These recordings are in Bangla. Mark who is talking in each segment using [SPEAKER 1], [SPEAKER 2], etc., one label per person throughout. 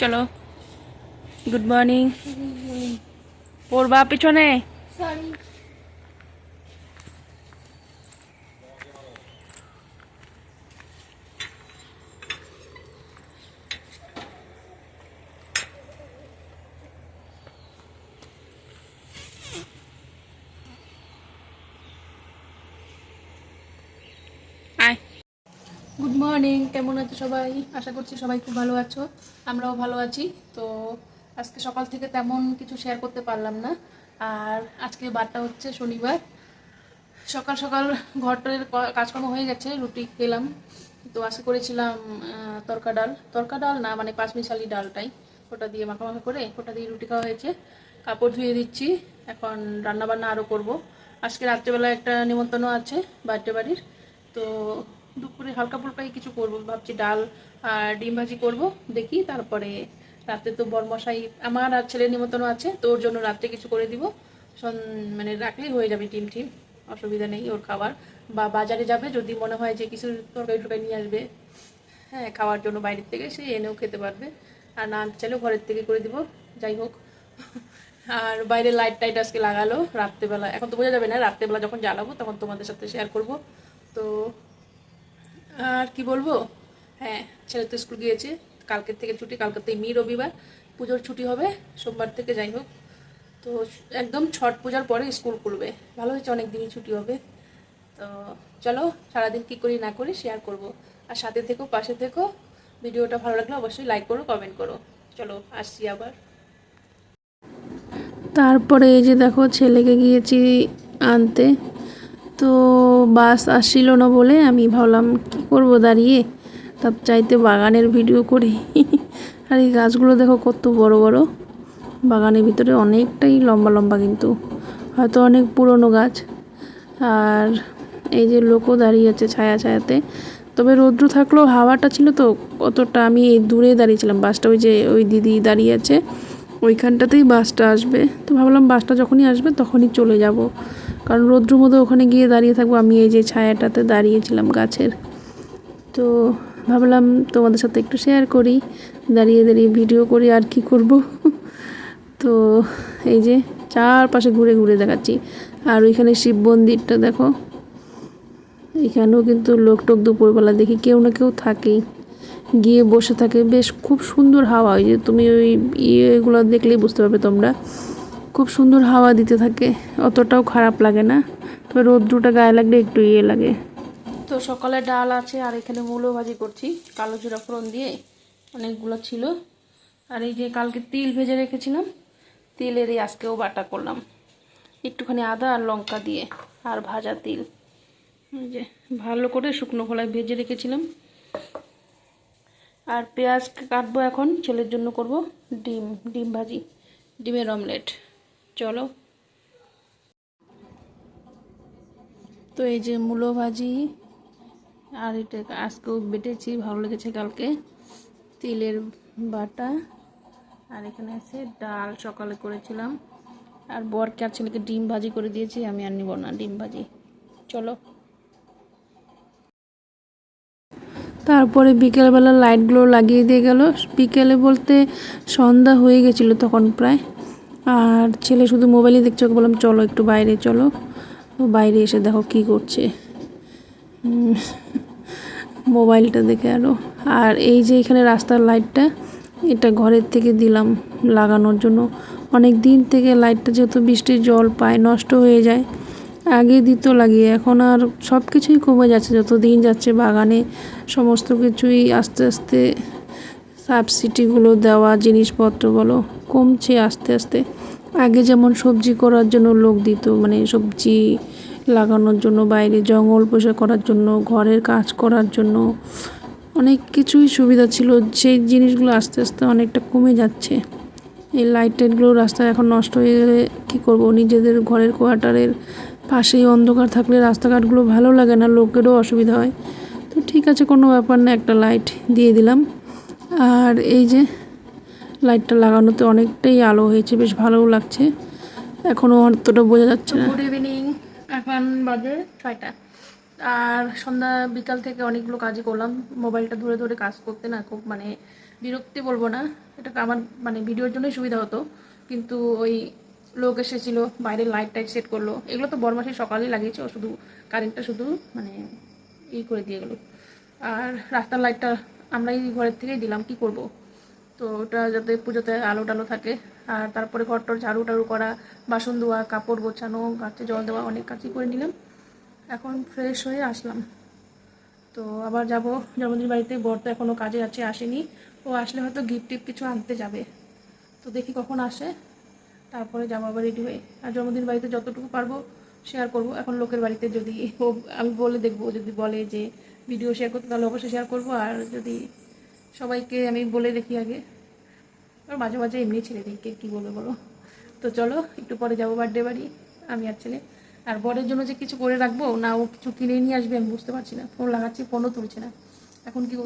[SPEAKER 1] চলো। গুড মর্নিং পড়বা পিছনে?
[SPEAKER 2] সরি
[SPEAKER 1] গুড মর্নিং কেমন আছো সবাই? আশা করছি সবাই খুব ভালো আছো, আমরাও ভালো আছি। তো আজকে সকাল থেকে তেমন কিছু শেয়ার করতে পারলাম না। আর আজকে বারটা হচ্ছে শনিবার। সকাল সকাল ঘরটার কাজকর্ম হয়ে গেছে, রুটি খেলাম। তো আজকে করেছিলাম তরকা ডাল। তরকা ডাল না মানে পাঁচমিশালি ডালটাই। ওটা দিয়ে মাখা মাখা করে, ওটা দিয়ে রুটি খাওয়া হয়েছে। কাপড় ধুয়ে দিচ্ছি, এখন রান্না বান্না আরও করব। আজকে রাত্রেবেলা একটা নিমন্ত্রণ আছে, বার্থডে বাড়ির। তো দুপুরে হালকা ফুলকাই কিছু করব। ভাবছি ডাল আর ডিম ভাজি করব, দেখি। তারপরে রাতে তো বরমশাই আমার আর ছেলের নিমন্ত্রণ আছে, তো ওর জন্য রাত্রে কিছু করে দিব। মানে রাখলেই হয়ে যাবে টিম টিম, অসুবিধা নেই ওর খাবার। বা বাজারে যাবে, যদি মনে হয় যে কিছু তরকারি টরকারি নিয়ে আসবে হ্যাঁ খাওয়ার জন্য বাইরের থেকে, সে এনেও খেতে পারবে। আর না আনতে চাইলেও ঘরের থেকে করে দিব, যাই হোক। আর বাইরে লাইট টাইট আজকে লাগালো, রাত্রেবেলা। এখন তো বোঝা যাবে না, রাত্রেবেলা যখন জ্বালাবো, তখন তোমাদের সাথে শেয়ার করব। তো আর কি বলব? হ্যাঁ ছেলে তো স্কুল গিয়েছে, কালকের থেকে ছুটি, কালকের থেকে মি রবিবার, পুজোর ছুটি হবে, সোমবার থেকে যাই হোক। তো একদম ছট পূজার পরে স্কুল খুলবে। ভালো হয়েছে অনেক দিনই ছুটি হবে। তো চলো, সারাদিন কী করি না করি শেয়ার করব। আর সাথে থেকো, পাশে থেকো। ভিডিওটা ভালো লাগলে অবশ্যই লাইক করো কমেন্ট করো। চলো, আসছি আবার। তারপরে এই যে দেখো, ছেলেকে গিয়েছি আনতে। তো বাস আসছিল না বলে আমি ভাবলাম, কি করব দাঁড়িয়ে? তার চাইতে বাগানের ভিডিও করি। আর এই গাছগুলো দেখো কত বড় বড়। বাগানের ভিতরে অনেকটাই লম্বা লম্বা কিন্তু, হয়তো অনেক পুরনো গাছ। আর এই যে লোকও দাঁড়িয়ে আছে ছায়া ছায়াতে। তবে রৌদ্র থাকলেও হাওয়াটা ছিল তো অতটা আমি এই দূরে দাঁড়িয়েছিলাম। বাসটা ওই যে ওই দিদি দাঁড়িয়ে আছে, ওইখানটাতেই বাসটা আসবে। তো ভাবলাম বাসটা যখনই আসবে তখনই চলে যাব। কারণ রৌদ্র মধ্যে ওখানে গিয়ে দাঁড়িয়ে থাকব, আমি এই যে ছায়াটাতে দাঁড়িয়েছিলাম গাছের। তো ভাবলাম তোমাদের সাথে একটু শেয়ার করি, দাঁড়িয়ে দাঁড়িয়ে ভিডিও করি আর কি করব। তো এই যে চারপাশে ঘুরে ঘুরে দেখাচ্ছি। আর ওইখানে শিব মন্দিরটা দেখো, এখানেও কিন্তু লোক টোক দুপুরবেলা দেখি কেউ না কেউ থাকেই গিয়ে বসে থাকে, বেশ খুব সুন্দর হাওয়া, ওই যে তুমি ওই ইয়েগুলো দেখলেই বুঝতে পারবে তোমরা। খুব সুন্দর হাওয়া দিতে থাকে, অতটাও খারাপ লাগে না। তবে রোদ্রুটা গায়ে লাগলে একটু ইয়ে লাগে। তো সকালে ডাল আছে, আর এখানে মূলো ভাজি করছি, কালো জিরা ফোড়ন দিয়ে, অনেকগুলো ছিল। আর এই যে কালকে তিল ভেজে রেখেছিলাম তিলের আজকেও বাটা করলাম। একটুখানি আদা আর লঙ্কা দিয়ে, আর ভাজা তিল। এই যে ভালো করে শুকনো খোলায় ভেজে রেখেছিলাম। আর পেঁয়াজ কাটবো এখন, ছেলের জন্য করব ডিম ডিম ভাজি, ডিমের অমলেট। চলো। তো এই যে মূলো ভাজি, আর এটা আজকেও বেটেছি, ভালো লেগেছে কালকে। তিলের বাটা, আর এখানে আছে ডাল, সকালে করেছিলাম। আর বরকে আর ছেলেকে ডিম ভাজি করে দিয়েছি, আমি আর নিব না ডিম ভাজি। চলো। তারপরে বিকেলবেলা লাইটগুলো লাগিয়ে দিয়ে গেল। বিকেলে বলতে সন্ধ্যা হয়ে গেছিল তখন প্রায়। আর ছেলে শুধু মোবাইলে দেখছে, ওকে বললাম, চলো একটু বাইরে, চলো। বাইরে এসে দেখো কি করছে। মোবাইলটা দেখে আরও আর এই যে এখানে রাস্তার লাইটটা, এটা ঘরের থেকে দিলাম লাগানোর জন্য। অনেক দিন থেকে লাইটটা যেহেতু বৃষ্টির জল পায়, নষ্ট হয়ে যায়, আগে দিত লাগিয়ে। এখন আর সব কিছুই কমে যাচ্ছে যত দিন যাচ্ছে বাগানে, সমস্ত কিছুই আস্তে আস্তে সাবসিডিগুলো দেওয়া, জিনিসপত্র বলো, কমছে আস্তে আস্তে। আগে যেমন সবজি করার জন্য লোক দিত মানে সবজি লাগানোর জন্য, বাইরে জঙ্গল পোষা করার জন্য, ঘরের কাজ করার জন্য, অনেক কিছুই সুবিধা ছিল। সেই জিনিসগুলো আস্তে আস্তে অনেকটা কমে যাচ্ছে। এই লাইট টাইটগুলো রাস্তায় এখন নষ্ট হয়ে গেলে কী করব? নিজেদের ঘরের কোয়ার্টারের পাশেই অন্ধকার থাকলে রাস্তাঘাটগুলো ভালো লাগে না, লোকেরও অসুবিধা হয়। তো ঠিক আছে, কোনো ব্যাপার না, একটা লাইট দিয়ে দিলাম। আর এই যে লাইটটা লাগানোতে অনেকটাই আলো হয়েছে, বেশ ভালোও লাগছে। এখনও অতটা বোঝা যাচ্ছে না। গুড ইভিনিং এখন বাজে ছয়টা। আর সন্ধ্যা বিকাল থেকে অনেকগুলো কাজই করলাম। মোবাইলটা ধরে ধরে কাজ করতে না খুব মানে বিরক্তি বলব না। এটা আমার মানে ভিডিওর জন্যই সুবিধা হতো। কিন্তু ওই লোক এসেছিল, বাইরে লাইট টাইট সেট করল। এগুলো তো বরমাসি সকালেই লাগিয়েছে, ও শুধু কারেন্টটা শুধু মানে ই করে দিয়ে গেলো। আর রাস্তার লাইটটা আমরা এই ঘরের থেকেই দিলাম, কি করব? তো ওটা যাতে পুজোতে আলো টালো থাকে। আর তারপরে ঘরটর ঝাড়ু টাড়ু করা, বাসন ধোয়া, কাপড় গোছানো, গাছে জল দেওয়া, অনেক কাজই করে নিলাম। এখন ফ্রেশ হয়ে আসলাম। তো আবার যাব। জন্মদিন বাড়িতে বর তো এখনও কাজে আছে, আসেনি। ও আসলে হয়তো গিফট টিফট কিছু আনতে যাবে। তো দেখি কখন আসে। তারপরে যাব আবার রেডি হয়ে। আর জন্মদিন বাড়িতে যতটুকু পারব শেয়ার করব। এখন লোকের বাড়িতে যদি আমি বলে দেখব, যদি বলে যে ভিডিও শেয়ার করতে, তাহলে অবশ্যই শেয়ার করব। আর যদি সবাইকে আমি বলে দেখি আগে, আর মাঝে মাঝে এমনি ছেড়ে দিই কে বলবে বলো? তো চলো, একটু পরে যাব বার্থডে বাড়ি, আমি আর ছেলে। আর বরের জন্য যে কিছু করে রাখব, না, ও কিছু কিনে নিয়ে আসবে, আমি বুঝতে পারছি না। ফোন লাগাচ্ছি, ফোনও তুলছে না। এখন কি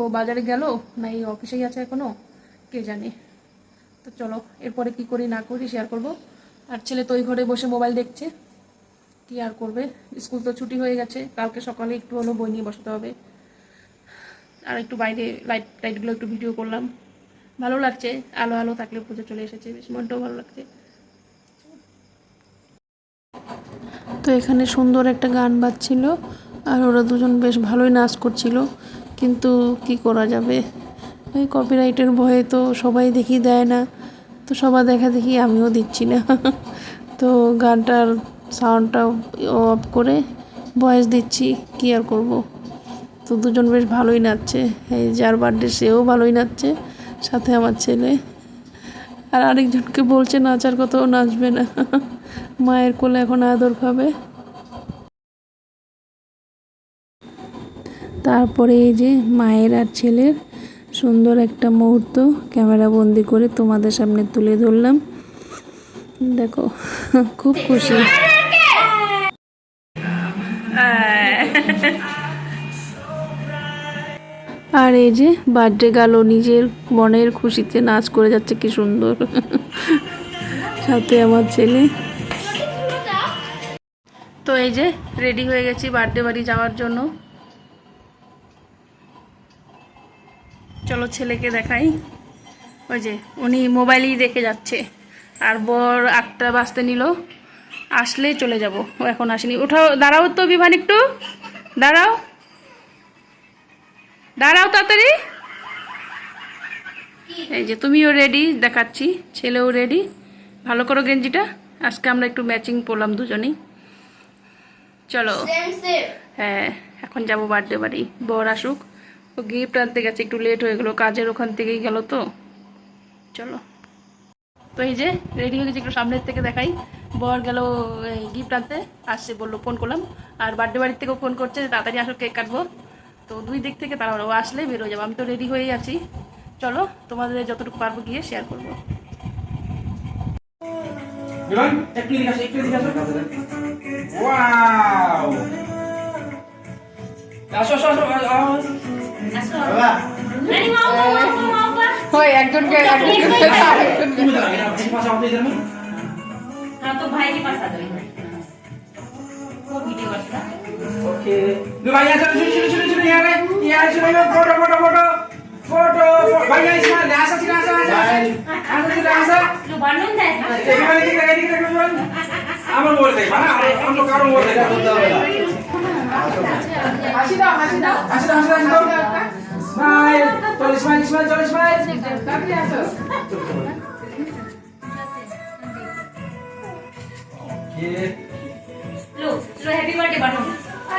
[SPEAKER 1] ও বাজারে গেল, না এই অফিসেই আছে এখনও কে জানে। তো চলো, এরপরে কি করি, না করি শেয়ার করব। আর ছেলে তো ওই ঘরে বসে মোবাইল দেখছে। কি আর করবে? স্কুল তো ছুটি হয়ে গেছে, কালকে সকালে একটু হলো বই নিয়ে বসাতে হবে। আর একটু বাইরে লাইট টাইটগুলো একটু ভিডিও করলাম। ভালো লাগছে, আলো আলো থাকলে পুজো চলে এসেছে, বেশ মনটাও ভালো লাগছে। তো এখানে সুন্দর একটা গান বাজছিল, আর ওরা দুজন বেশ ভালোই নাচ করছিল। কিন্তু কি করা যাবে? ওই কপিরাইটের ভয়ে তো সবাই দেখি দেয় না। তো সবার দেখা দেখি আমিও দিচ্ছি না। তো গানটার সাউন্ডটা অফ করে ভয়েস দিচ্ছি, কি আর করব? তো দুজন বেশ ভালোই নাচছে। এই যার বার্থডে সেও ভালোই নাচছে, সাথে আমার ছেলে। আর আরেকজনকে বলছে, নাচার কথাও নাচবে না। মায়ের কোলে এখন আদর পাবে তারপরে এই যে মায়ের আর ছেলের সুন্দর একটা মুহূর্ত। ক্যামেরা বন্দি করে তোমাদের সামনে তুলে ধরলাম। দেখো, খুব খুশি। আর এই যে বার্থডে গেল, নিজের মনের খুশিতে নাচ করে যাচ্ছে, কি সুন্দর। সাথে আমার ছেলে। তো এই যে রেডি হয়ে গেছি বার্থডে বাড়ি যাওয়ার জন্য। চলো ছেলেকে দেখাই। ওই যে উনি মোবাইলেই দেখে যাচ্ছে। আর বর আটটা বাজতে নিল। আসলেই চলে যাব। এখন আসেনি। উঠাও দাঁড়াও তো বিভান একটু। দাঁড়াও। দাঁড়াও তাড়াতাড়ি। এই যে তুমিও রেডি দেখাচ্ছি ছেলেও রেডি ভালো করো গেঞ্জিটা আজকে আমরা একটু ম্যাচিং পরলাম দুজনেই। চলো। হ্যাঁ এখন যাব বার্থডে বাড়ি বর আসুক। ও গিফট আনতে গেছে একটু লেট হয়ে গেলো কাজের ওখান থেকেই গেল তো। চলো। তো এই যে রেডি হয়ে গেছে একটু সামনের থেকে দেখাই। বর গেল গিফট আনতে আসছে বলল ফোন করলাম। আর বার্থডে বাড়ির থেকেও ফোন করছে তাড়াতাড়ি আসো কেক কাটবো। তো দুই দিক থেকে তারা ও আসলে বেরো যাব। আমি তো রেডি হয়েই আছি। চলো তোমাদের যতটুকু পারব গিয়ে শেয়ার করব। একজনকে
[SPEAKER 2] দাঁড়াও, এরা এই পাশে আমাদের এদের মধ্যে।
[SPEAKER 3] हाँ तो भाई के पास आ जाओ वो वीडियो करता
[SPEAKER 2] Okay. लो भाई, यहाँ चलो, चलो, चलो, चलो, यहाँ रे, यहाँ चलो, यहाँ फोटो, फोटो, फोटो। फोटो, फो- भाई, यहाँ इसमें, यहाँ से, यहाँ से, यहाँ से। यहाँ से, यहाँ से।
[SPEAKER 3] जो बनून जाए
[SPEAKER 2] এখানে এদিকে দেখ, এদিকে দেখ, এদিকে দেখ। আমার মোবাইল দেখবা না আর অন্য কারো মোবাইল দেখবা হাসি দাও হাসি দাও হাসি দাও হাসি দাও স্মাইল চলো স্মাইল স্মাইল চলো স্মাইল তাড়াতাড়ি আসো ওকে
[SPEAKER 3] लो लो हैप्पी बर्थडे बनून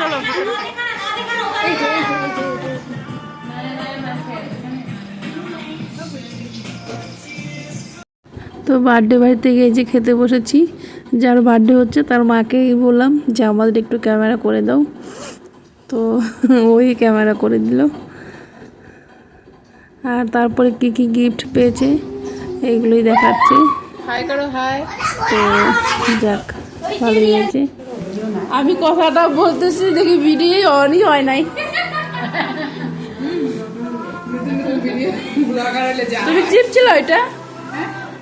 [SPEAKER 1] চলো। তো বার্থডে বাড়িতে গিয়ে যে খেতে বসেছি যার বার্থডে হচ্ছে তার মাকেই বললাম যে আমাদের একটু ক্যামেরা করে দাও। তো ওই ক্যামেরা করে দিল। আর তারপরে কি কি গিফট পেয়েছে এইগুলোই দেখাচ্ছে। হাই করো হাই তো যাক ভালোই হয়েছে। আমি কথাটা বলতেছি, দেখি ভিডিও অনই হয় নাই। তুমি চিপ ছিল এটা?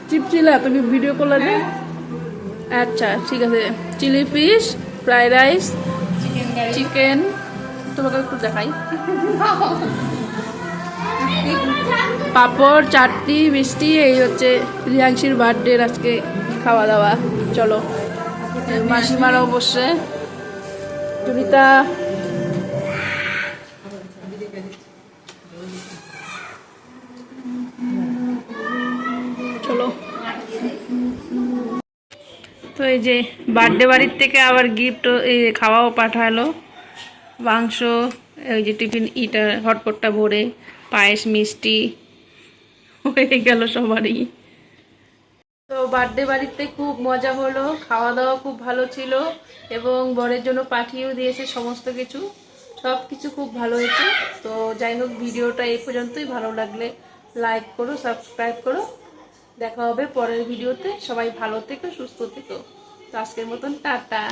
[SPEAKER 1] চিপ ছিল, তুমি ভিডিও করলে না আচ্ছা ঠিক আছে। Chilli fish, fried rice, chicken, তোমাকে একটু দেখাই। পাপড়, চাটনি, মিষ্টি, এই হচ্ছে রিয়াংশির বার্থডের আজকে খাওয়া দাওয়া চলো। মাসিমারাও জুনিতা চলো। তো এই যে বার্থডে বাড়ির থেকে আবার গিফট এই খাওয়াও পাঠালো। মাংস ওই যে টিফিন ইটা, হটপটটা ভরে, পায়েস, মিষ্টি, হয়ে গেল সবারই। বার্থডে বাড়িতে খুব মজা হলো খাওয়া দাওয়া খুব ভালো ছিল এবং বরের জন্য পাঠিয়েও দিয়েছে সমস্ত কিছু। সব কিছু খুব ভালো হয়েছে। তো যাই হোক, ভিডিওটা এই পর্যন্তই। ভালো লাগলে লাইক করো, সাবস্ক্রাইব করো। দেখা হবে পরের ভিডিওতে। সবাই ভালো থেকো, সুস্থ থেকো। তো আজকের মতন টাটা।